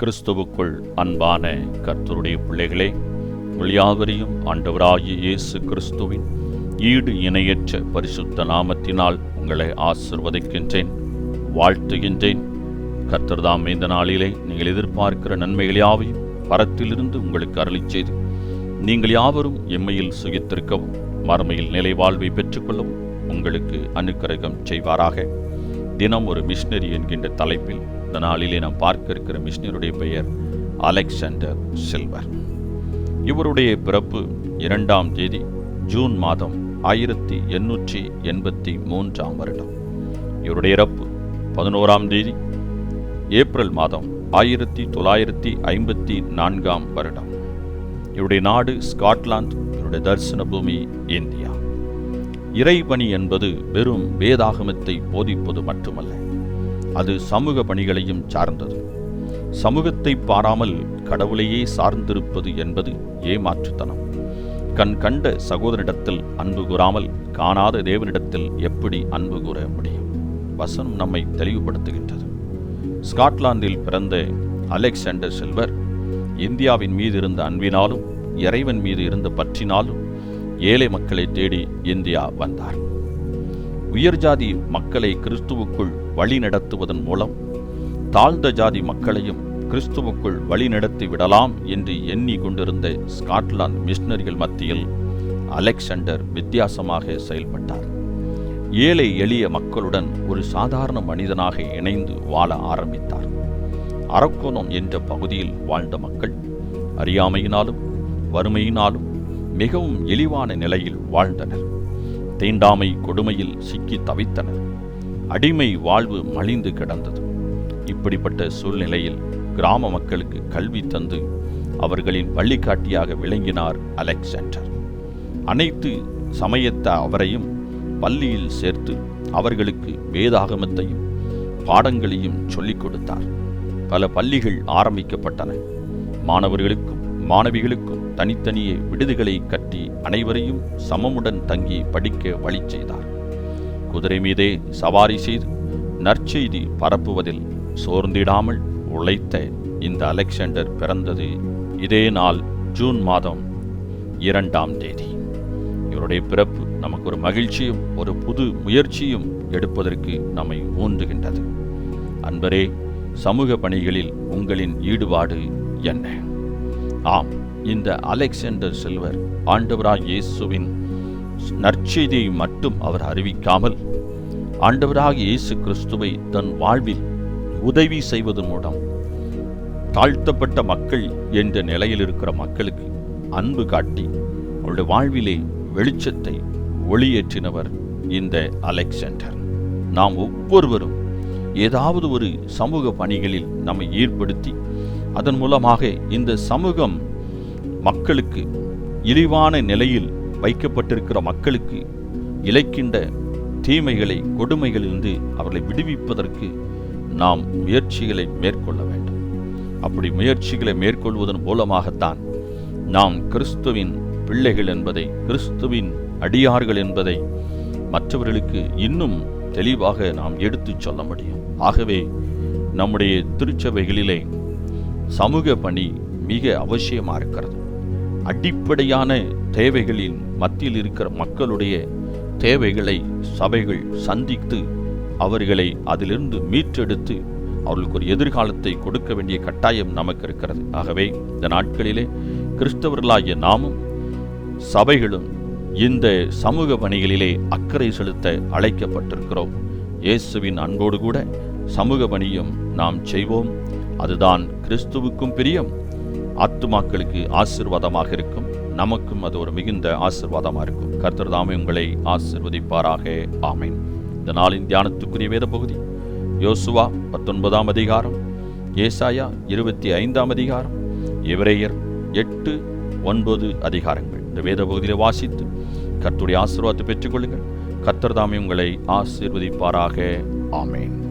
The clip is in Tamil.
கிறிஸ்துவுக்குள் அன்பான கர்த்தருடைய பிள்ளைகளே உங்கள் யாவரையும் ஆண்டவராகிய இயேசு கிறிஸ்துவின் ஈடு இணையற்ற பரிசுத்த நாமத்தினால் உங்களை ஆசிர்வதிக்கின்றேன் வாழ்த்துகின்றேன். கர்த்தர்தாம் இந்த நாளிலே நீங்கள் எதிர்பார்க்கிற நன்மைகள் யாவையும் பரத்திலிருந்து உங்களுக்கு அருளிச் செய்து நீங்கள் யாவரும் எம்மையில் சுகித்திருக்கவும் மறுமையில் நிலை வாழ்வை பெற்றுக்கொள்ளவும் உங்களுக்கு அனுக்கிரகம் செய்வாராக. தினம் ஒரு மிஷினரி என்கின்ற தலைப்பில் இந்த நாளிலே நாம் பார்க்க இருக்கிற மிஷினருடைய பெயர் அலெக்சாண்டர் சில்வர். இவருடைய பிறப்பு இரண்டாம் தேதி ஜூன் மாதம் ஆயிரத்தி எண்ணூற்றி எண்பத்தி மூன்றாம் வருடம். இவருடைய இறப்பு பதினோராம் தேதி ஏப்ரல் மாதம் ஆயிரத்தி தொள்ளாயிரத்தி ஐம்பத்தி நான்காம் வருடம். இவருடைய நாடு ஸ்காட்லாந்து இவருடைய தரிசன பூமி இந்தியா. இறைபணி என்பது வெறும் வேதாகமத்தை போதிப்பது மட்டுமல்ல அது சமூக பணிகளையும் சார்ந்தது. சமூகத்தை பாராமல் கடவுளையே சார்ந்திருப்பது என்பது ஏமாற்றுத்தனம். கண் கண்ட சகோதரிடத்தில் அன்பு கூறாமல் காணாத தேவனிடத்தில் எப்படி அன்பு கூற முடியும்? வசனம் நம்மை தெளிவுபடுத்துகின்றது. ஸ்காட்லாந்தில் பிறந்த அலெக்சாண்டர் சில்வர் இந்தியாவின் மீது இருந்த அன்பினாலும் இறைவன் மீது இருந்த பற்றினாலும் ஏழை மக்களை தேடி இந்தியா வந்தார். உயர் ஜாதி மக்களை கிறிஸ்துவுக்குள் வழி நடத்துவதன் மூலம் தாழ்ந்த ஜாதி மக்களையும் கிறிஸ்துவுக்குள் வழி நடத்தி விடலாம் என்று எண்ணி கொண்டிருந்த ஸ்காட்லாந்து மிஷினரிகள் மத்தியில் அலெக்சாண்டர் வித்தியாசமாக செயல்பட்டார். ஏழை எளிய மக்களுடன் ஒரு சாதாரண மனிதனாக இணைந்து வாழ ஆரம்பித்தார். அரக்கோணம் என்ற பகுதியில் வாழ்ந்த மக்கள் அறியாமையினாலும் வறுமையினாலும் மிகவும் இழிவான நிலையில் வாழ்ந்தனர். தீண்டாமை கொடுமையில் சிக்கி தவித்தனர். அடிமை வாழ்வு மலிந்து கிடந்தது. இப்படிப்பட்ட சூழ்நிலையில் கிராம மக்களுக்கு கல்வி தந்து அவர்களின் வழிகாட்டியாக விளங்கினார் அலெக்சாண்டர். அனைத்து சமயத்த அவரையும் பள்ளியில் சேர்த்து அவர்களுக்கு வேதாகமத்தையும் பாடங்களையும் சொல்லிக் கொடுத்தார். பல பள்ளிகள் ஆரம்பிக்கப்பட்டன. மாணவர்களுக்கும் மாணவிகளுக்கும் தனித்தனியே விடுதிகளை கட்டி அனைவரையும் சமமுடன் தங்கி படிக்க வழி செய்தார். குதிரை மீதே சவாரி செய்து நற்செய்தி பரப்புவதில் சோர்ந்திடாமல் உழைத்த இந்த அலெக்சாண்டர் பிறந்தது இதே நாள் ஜூன் மாதம் இரண்டாம் தேதி. இவருடைய பிறப்பு நமக்கு ஒரு மகிழ்ச்சியும் ஒரு புது முயற்சியும் எடுப்பதற்கு நம்மை ஊன்றுகின்றது. அன்பரே சமூக பணிகளில் உங்களின் ஈடுபாடு என்ன? ஆம் இந்த அலெக்சாண்டர் செல்வர் ஆண்டவராய் இயேசுவின் நற்செய்தியை மட்டும் அவர் அறிவிக்காமல் ஆண்டவராக இயேசு கிறிஸ்துவை தன் வாழ்வில் உதவி செய்வதன் மூலம் தாழ்த்தப்பட்ட மக்கள் என்ற நிலையில் இருக்கிற மக்களுக்கு அன்பு காட்டி அவருடைய வாழ்விலே வெளிச்சத்தை ஒளியேற்றினவர் இந்த அலெக்சாண்டர். நாம் ஒவ்வொருவரும் ஏதாவது ஒரு சமூக பணிகளில் நம்மை ஈடுபடுத்தி அதன் மூலமாக இந்த சமூகம் மக்களுக்கு இழிவான நிலையில் வைக்கப்பட்டிருக்கிற மக்களுக்கு இழைக்கின்ற தீமைகளை கொடுமைகளிலிருந்து அவர்களை விடுவிப்பதற்கு நாம் முயற்சிகளை மேற்கொள்ள வேண்டும். அப்படி முயற்சிகளை மேற்கொள்வதன் மூலமாகத்தான் நாம் கிறிஸ்துவின் பிள்ளைகள் என்பதை கிறிஸ்துவின் அடியார்கள் என்பதை மற்றவர்களுக்கு இன்னும் தெளிவாக நாம் எடுத்துச் சொல்ல முடியும். ஆகவே நம்முடைய திருச்சபைகளிலே சமூக பணி மிக அவசியமா இருக்கிறது. அடிப்படையான தேவைகளின் மத்தியில் இருக்கிற மக்களுடைய தேவைகளை சபைகள் சந்தித்து அவர்களை அதிலிருந்து மீட்டெடுத்து அவர்களுக்கு ஒரு எதிர்காலத்தை கொடுக்க வேண்டிய கட்டாயம் நமக்கு இருக்கிறது. ஆகவே இந்த நாட்களிலே கிறிஸ்தவர்களாகிய நாமும் சபைகளும் இந்த சமூக பணிகளிலே அக்கறை செலுத்த அழைக்கப்பட்டிருக்கிறோம். இயேசுவின் அன்போடு கூட சமூக பணியும் நாம் செய்வோம். அதுதான் கிறிஸ்துவுக்கும் பிரியம். ஆத்துமாக்களுக்கு ஆசிர்வாதமாக இருக்கும். நமக்கும் அது ஒரு மிகுந்த ஆசிர்வாதமாக இருக்கும். கர்த்தர் தாமே உங்களை ஆசிர்வதிப்பாராக. ஆமேன். இந்த நாளின் தியானத்துக்குரிய வேத பகுதி. யோசுவா பத்தொன்பதாம் அதிகாரம் ஏசாயா இருபத்தி ஐந்தாம் அதிகாரம் எவரேயர் எட்டு ஒன்பது அதிகாரங்கள். இந்த வேத பகுதியில் வாசித்து கர்த்துடைய ஆசீர்வாதத்தை பெற்றுக்கொள்ளுங்கள். கர்த்தர் தாமே உங்களை ஆசீர்வதிப்பாராக. ஆமேன்.